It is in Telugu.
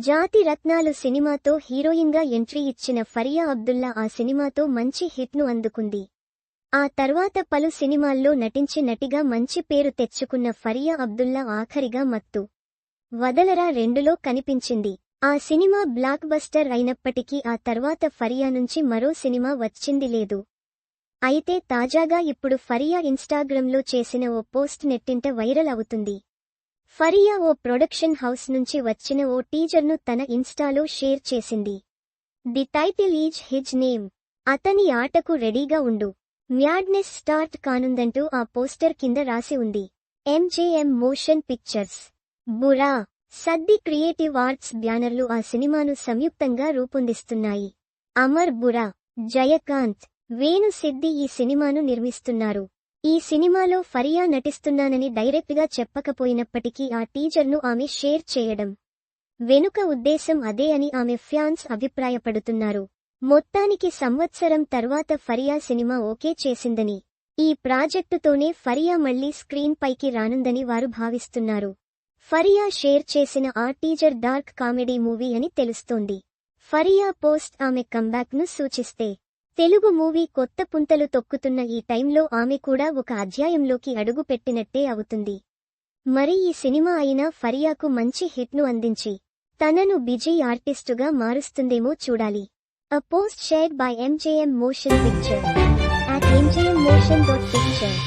జాతి రత్నాలు సినిమాతో హీరోయిన్గా ఎంట్రీ ఇచ్చిన ఫరియా అబ్దుల్లా ఆ సినిమాతో మంచి హిట్ను అందుకుంది. ఆ తర్వాత పలు సినిమాల్లో నటించి నటిగా మంచి పేరు తెచ్చుకున్న ఫరియా అబ్దుల్లా ఆఖరిగా మత్తు. వదలరా రెండులో కనిపించింది. ఆ సినిమా బ్లాక్ బస్టర్ అయినప్పటికీ ఆ తర్వాత ఫరియా నుంచి మరో సినిమా వచ్చింది లేదు. అయితే తాజాగా ఇప్పుడు ఫరియా ఇన్స్టాగ్రామ్లో చేసిన ఓ పోస్ట్ నెట్టింట వైరల్ అవుతుంది. ఫరియా ఓ ప్రొడక్షన్ హౌస్ నుంచి వచ్చిన ఓ టీజర్ను తన ఇన్స్టాలో షేర్ చేసింది. The title is his name. అతని ఆటకు రెడీగా ఉండు. మ్యాడ్నెస్ స్టార్ట్ కానుందంటూ ఆ పోస్టర్ కింద రాసి ఉంది. MJM motion pictures. బురా. సద్ది క్రియేటివ్ ఆర్ట్స్ బ్యానర్లు ఆ సినిమాను సంయుక్తంగా రూపొందిస్తున్నాయి. అమర్ బురా. జయకాంత్. వేణు సిద్ది ఈ సినిమాను నిర్మిస్తున్నారు. ఈ సినిమాలో ఫరియా నటిస్తున్నానని డైరెక్ట్గా చెప్పకపోయినప్పటికీ ఆ టీజర్ను ఆమె షేర్ చేయడం వెనుక ఉద్దేశం అదే అని ఆమె ఫ్యాన్స్ అభిప్రాయపడుతున్నారు. మొత్తానికి సంవత్సరం తర్వాత ఫరియా సినిమా ఓకే చేసిందని ఈ ప్రాజెక్టుతోనే ఫరియా మళ్ళీ స్క్రీన్ పైకి రానుందని వారు భావిస్తున్నారు. ఫరియా షేర్ చేసిన ఆ టీజర్ డార్క్ కామెడీ మూవీ అని తెలుస్తోంది. ఫరియా పోస్ట్ ఆమె కంబ్యాక్ను సూచిస్తే తెలుగు మూవీ కొత్త పుంతలు తొక్కుతున్న ఈ టైంలో ఆమె కూడా ఒక అధ్యాయంలోకి అడుగు పెట్టినట్టే అవుతుంది. మరి ఈ సినిమా అయినా ఫరియాకు మంచి హిట్ను అందించి తనను బిజీ ఆర్టిస్టుగా మారుస్తుందేమో చూడాలి. A post shared by MJM motion picture at motion dot picture